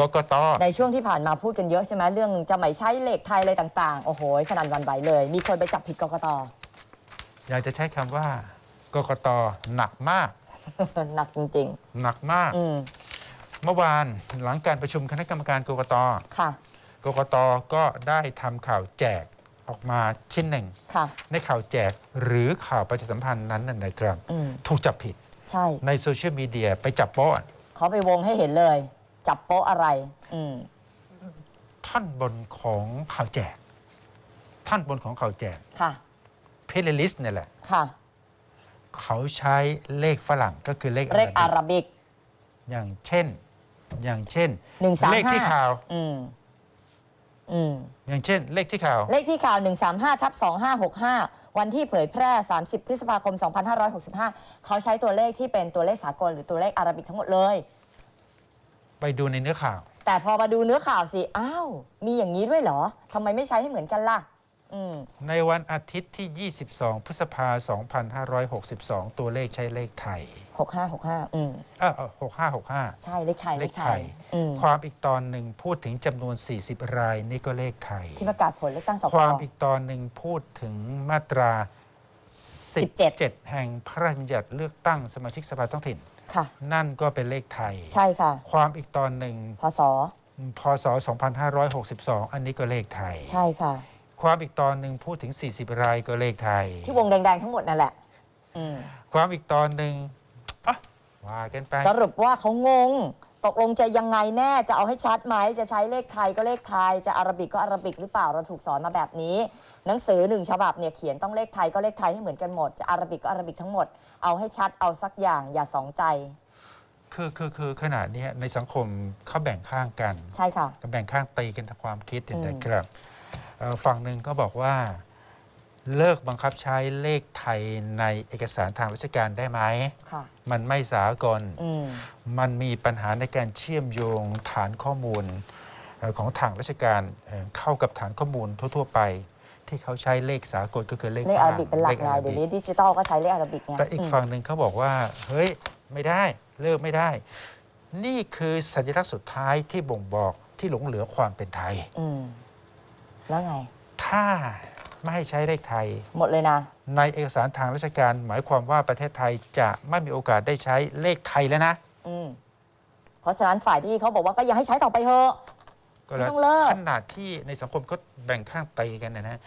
กกต ในช่วงที่ผ่านมาพูดกันเยอะใช่ไหมเรื่องจะไม่ใช้เลขไทยอะไรต่าง ๆ โอ้โหสนั่นหวันไหวเลย มีคนไปจับผิดกกต อยากจะใช้คำว่ากกตหนักมาก หนักจริง หนักมาก ๆ อืมเมื่อวานหลังการประชุมคณะกรรมการกกต ค่ะกกตก็ได้ทำข่าวแจกออกมาชิ้นหนึ่ง ค่ะ ในข่าวแจกหรือข่าวประชาสัมพันธ์นั้นน่ะนะครับ อืมถูกจับผิดใช่ในโซเชียลมีเดียไปจับโป๊ะเขาไปวงให้เห็นเลย จับโป๊ะอะไร อืม ท่อนบนของข่าวแจก ท่อนบนของข่าวแจกค่ะ เพลลิสเนี่ยแหละ ค่ะ เขาใช้เลขฝรั่งก็คือเลขเลขอาอาราบิกราบิก อย่างเช่น อย่างเช่น หนึ่งสามเลขที่ห้าข่าว อืม อืม อย่างเช่น เลขที่ข่าว เลขที่ข่าว 135ทับ2565 วันที่เผยแพร่ 30 พฤษภาคม 2565 เขาใช้ตัวเลขที่เป็นตัวเลขสากลหรือตัวเลขอาราบิกทั้งหมดเลย ไปดูในเนื้อข่าว แต่พอมาดูเนื้อข่าวสิ อ้าว มีอย่างนี้ด้วยเหรอ ทำไมไม่ใช้ให้เหมือนกันล่ะ อืม ในวันอาทิตย์ที่ 22 พฤษภา2562 ตัวเลขใช้เลขไทย6565อืม เออ6565 ใช่เลขไทยเลขไทย อืม ความอีกตอนหนึ่งพูดถึงจำนวน 40 รายนี่ก็เลขไทย ที่ประกาศผลเลือกตั้งสกความอีกตอนหนึ่งพูดถึงมาตรา 17 17 แห่งพระราชบัญญัติเลือกตั้งสมาชิกสภาท้องถิ่น ค่ะ นั่นก็เป็นเลขไทย ใช่ค่ะ ความอีกตอนหนึ่งพศพศ 2562 อันนี้ก็เลขไทย ใช่ค่ะ ความอีกตอนหนึ่งพูดถึง 40 รายก็เลขไทย ที่วงแดงๆทั้งหมดนั่นแหละอืมความอีกตอนหนึ่งอะว่ากันไป สรุปว่าเขางง ตกลงจะยังไงแน่จะเอาให้ชัดไหมจะใช้เลขไทยก็เลขไทย จะอาราบิกก็อาราบิกหรือเปล่าเราถูกสอนมาแบบนี้ หนังสือหนึ่งฉบับเนี่ยเขียนต้องเลขไทยก็เลขไทยให้เหมือนกันหมดจะอาราบิกก็อาราบิกทั้งหมดเอาให้ชัดเอาสักอย่างอย่าสองใจ คือคือคือขณะเนี้ยในสังคมเขาแบ่งข้างกันใช่ค่ะแบ่งข้างตีกันทางความคิดอืม นะครับเอ่อฝั่งหนึ่งก็บอกว่า เลิกบังคับใช้เลขไทยในเอกสารทางราชการได้ไหม ค่ะมันไม่สากล อืม มันมีปัญหาในการเชื่อมโยงฐานข้อมูลเอ่อของทางราชการเอ่อเข้ากับฐานข้อมูลทั่ว ๆ ไป ที่เขาใช้เลขสากลก็คือเลขเลขอาราบิกเป็นหลักเลขไงอาราเดี๋ยวบินี้กดิจิตอลก็ใช้เลขอาราบิกไงแต่อีกมฝั่งหนึ่งเขาบอกว่า เฮ้ย ไม่ได้เลิกไม่ได้ นี่คือสัญลักษณ์สุดท้ายที่บ่งบอกที่หลงเหลือความเป็นไทย อืม แล้วไง ถ้า ไม่ให้ใช้เลขไทย หมดเลยนะ ในเอกสารทางราชการ หมายความว่าประเทศไทยจะไม่มีโอกาสได้ใช้เลขไทยแล้วนะ อืมเพราะฉะนั้นฝ่ายที่เขาบอกว่าก็ยังให้ใช้ต่อไปเถอะ ก็แล้วไม่ต้องเลิก ขนาดที่ในสังคมก็แบ่งข้างตีกันนะนะ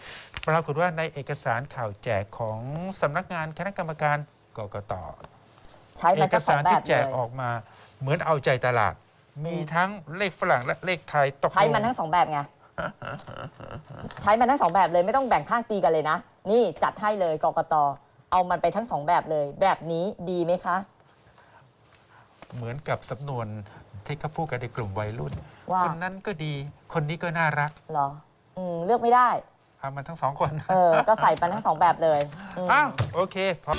ปรากฏว่าในเอกสารข่าวแจกของสำนักงานคณะกรรมการกกตใช้เอมันกสักสอสางรแบที่บแจเลกยออกมาเหมือนเอาใจตลาด มีทั้งเลขฝรั่งและเลขไทยตกลงใช้มันทั้งสองแบบไง ใช้มันทั้งสองแบบเลยไม่ต้องแบ่งข้างตีกันเลยนะ นี่จัดให้เลยกกตเอามันไปทั้งสองแบบเลย แบบนี้ดีไหมคะ เหมือนกับสำนวนที่เขาพูดกันในกลุ่มวัยรุ่น ว่า คนนั้นก็ดี คนนี้ก็น่ารักเหรออืมเลือกไม่ได้ เอามันทั้งสองคนเออ ก็ใส่มันทั้งสองแบบเลยอืม อ้าวโอเคพอ